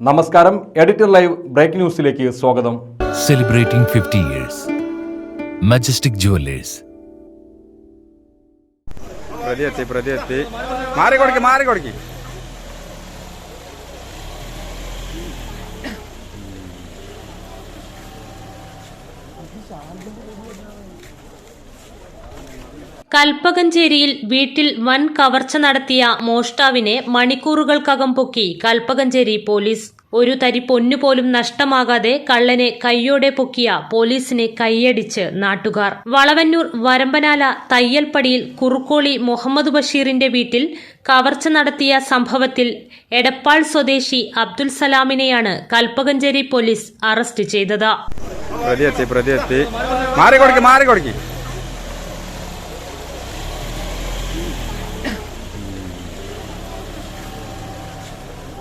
നമസ്കാരം. Editor live break ന്യൂസിലേക്ക് സ്വാഗതം. Celebrating fifty years Majestic jewellers പ്രതി എത്തി പ്രതി എത്തി മാറി കൊടുക്കി മാറി കൊടുക്ക് കൽപ്പകഞ്ചേരിയിൽ വീട്ടിൽ വൻ കവർച്ച നടത്തിയ മോഷ്ടാവിനെ മണിക്കൂറുകൾക്കകം പൊക്കി കൽപ്പകഞ്ചേരി പോലീസ്. ഒരു തരി പൊന്നുപോലും നഷ്ടമാകാതെ കള്ളനെ കൈയോടെ പൊക്കിയ പോലീസിനെ കൈയടിച്ച് നാട്ടുകാർ. വളവന്നൂർ വരമ്പനാല തയ്യൽപ്പടിയിൽ കുറുക്കോളി മുഹമ്മദ് ബഷീറിന്റെ വീട്ടിൽ കവർച്ച നടത്തിയ സംഭവത്തിൽ എടപ്പാൾ സ്വദേശി അബ്ദുൽ സലാമിനെയാണ് കൽപ്പകഞ്ചേരി പോലീസ് അറസ്റ്റ് ചെയ്തത്.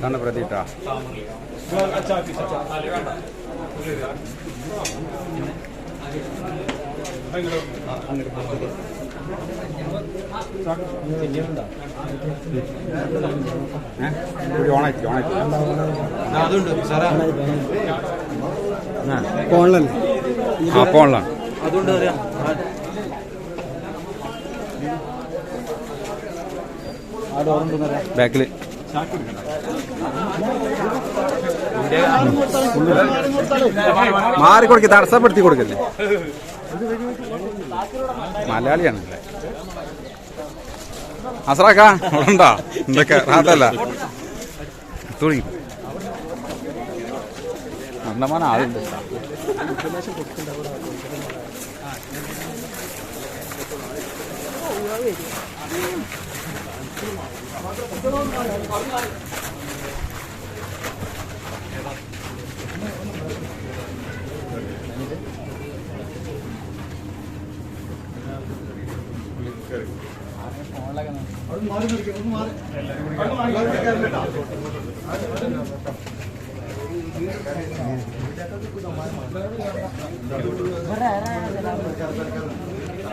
தானே பிரதீட்டா அங்கே ഫോണിലല്ലേ ആ. ഫോണിലാണ് അതുകൊണ്ട് അറിയാം ആ. ഡോറുണ്ടെന്നറിയാം ബാക്കിൽ. മാറി കൊടുക്ക് തടസ്സപ്പെടുത്തി കൊടുക്കല്ലേ മലയാളിയാണല്ലേ അസറാക്കാ ഉണ്ടോ? എന്തൊക്കെ? റാത്തല്ല. തുടങ്ങി അന്നമാന ആളുണ്ട്.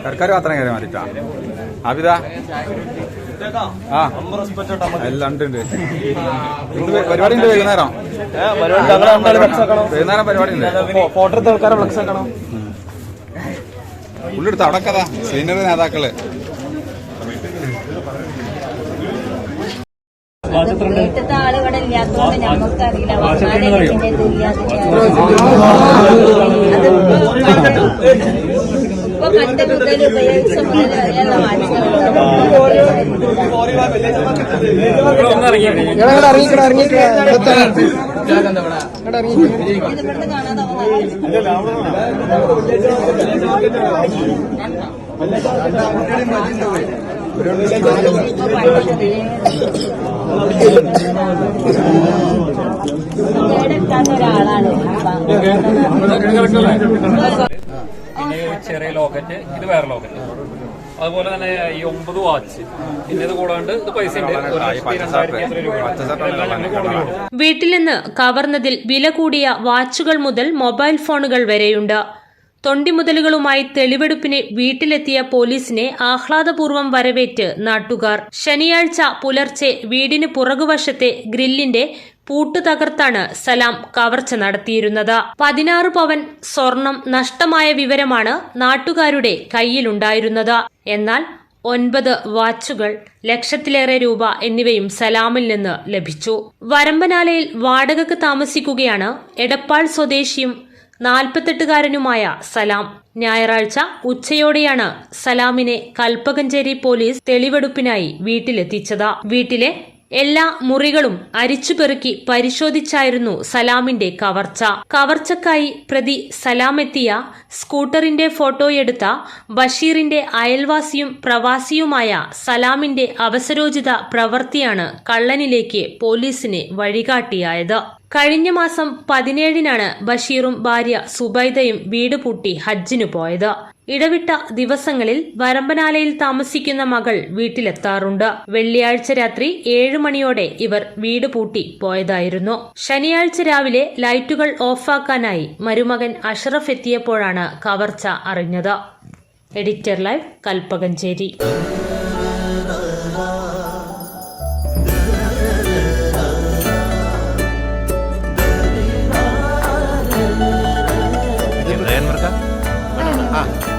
തരക്കാർ മാത്രം കയറി മാറിട്ടാ അബിത ആ. എല്ലാം ഉണ്ട് ഉണ്ട്. ഇന്ന് പരിപാടി ഉണ്ട് വൈകുന്നേരം. വൈകുന്നേരം പരിപാടി ഉണ്ട്. ഫോട്ടോ എടുത്ത ആൾക്കാരെ ഫ്ലക്സ് ആക്കണം. ഉള്ളെടുത്ത് അവിടെ കഥ. സീനിയർ നേതാക്കൾ. വീട്ടിലത്തെ ആൾ ഇവിടെ ഇല്ലാത്തതുകൊണ്ട് ഞമ്മക്കറിയില്ല വന്നാലേ ഇപ്പൊ കണ്ട മുതൽ ഉപയോഗിച്ച മുതൽ വരെയുള്ള ഇങ്ങോട്ട് ഇറങ്ങിക്കട ഇറങ്ങിക്കട. ഇവിടുന്ന് കാണാതെ കേടെടുക്കാത്ത ഒരാളാണ് ചെറിയ ലോക്കറ്റ് ഇത് വേറെ ലോക്കറ്റ്. അതുപോലെ തന്നെ ഈ ഒമ്പത് വാച്ച്. പിന്നെ ഇത് കൂടാണ്ട് ഇത് പൈസ വീട്ടിൽ നിന്ന് കവർന്നതിൽ വില കൂടിയ വാച്ചുകൾ മുതൽ മൊബൈൽ ഫോണുകൾ വരെയുണ്ട്. തൊണ്ടിമുതലുകളുമായി തെളിവെടുപ്പിന് വീട്ടിലെത്തിയ പോലീസിനെ ആഹ്ലാദപൂർവം വരവേറ്റ് നാട്ടുകാർ. ശനിയാഴ്ച പുലർച്ചെ വീടിന് പുറകുവശത്തെ ഗ്രില്ലിന്റെ പൂട്ട് തകർത്താണ് സലാം കവർച്ച നടത്തിയിരുന്നത്. പതിനാറ് പവൻ സ്വർണം നഷ്ടമായ വിവരമാണ് നാട്ടുകാരുടെ കയ്യിലുണ്ടായിരുന്നത്. എന്നാൽ ഒൻപത് വാച്ചുകൾ ലക്ഷത്തിലേറെ രൂപ എന്നിവയും സലാമിൽ നിന്ന് ലഭിച്ചു. വരമ്പനാലയിൽ വാടകക്ക് താമസിക്കുകയാണ് എടപ്പാൾ സ്വദേശിയും നാൽപ്പത്തെട്ടുകാരനുമായ സലാം. ഞായറാഴ്ച ഉച്ചയോടെയാണ് സലാമിനെ കൽപ്പകഞ്ചേരി പോലീസ് തെളിവെടുപ്പിനായി വീട്ടിലെത്തിച്ചത്. വീട്ടിലെ എല്ലാ മുറികളും അരിച്ചുപെറുക്കി പരിശോധിച്ചായിരുന്നു സലാമിന്റെ കവർച്ച. കവർച്ചക്കായി പ്രതി സലാമെത്തിയ സ്കൂട്ടറിന്റെ ഫോട്ടോയെടുത്ത ബഷീറിന്റെ അയൽവാസിയും പ്രവാസിയുമായ സലാമിന്റെ അവസരോചിത പ്രവൃത്തിയാണ് കള്ളനിലേക്ക് പോലീസിനെ വഴികാട്ടിയായത്. കഴിഞ്ഞ മാസം പതിനേഴിനാണ് ബഷീറും ഭാര്യ സുബൈദയും വീട് പൂട്ടി ഹജ്ജിനു പോയത്. ഇടവിട്ട ദിവസങ്ങളിൽ വരമ്പനാലയിൽ താമസിക്കുന്ന മകൾ വീട്ടിലെത്താറുണ്ട്. വെള്ളിയാഴ്ച രാത്രി ഏഴ് മണിയോടെ ഇവർ വീട് പൂട്ടി പോയതായിരുന്നു. ശനിയാഴ്ച രാവിലെ ലൈറ്റുകൾ ഓഫാക്കാനായി മരുമകൻ അഷറഫ് എത്തിയപ്പോഴാണ് കവർച്ച അറിഞ്ഞത്. Editor live Kalpakanchery.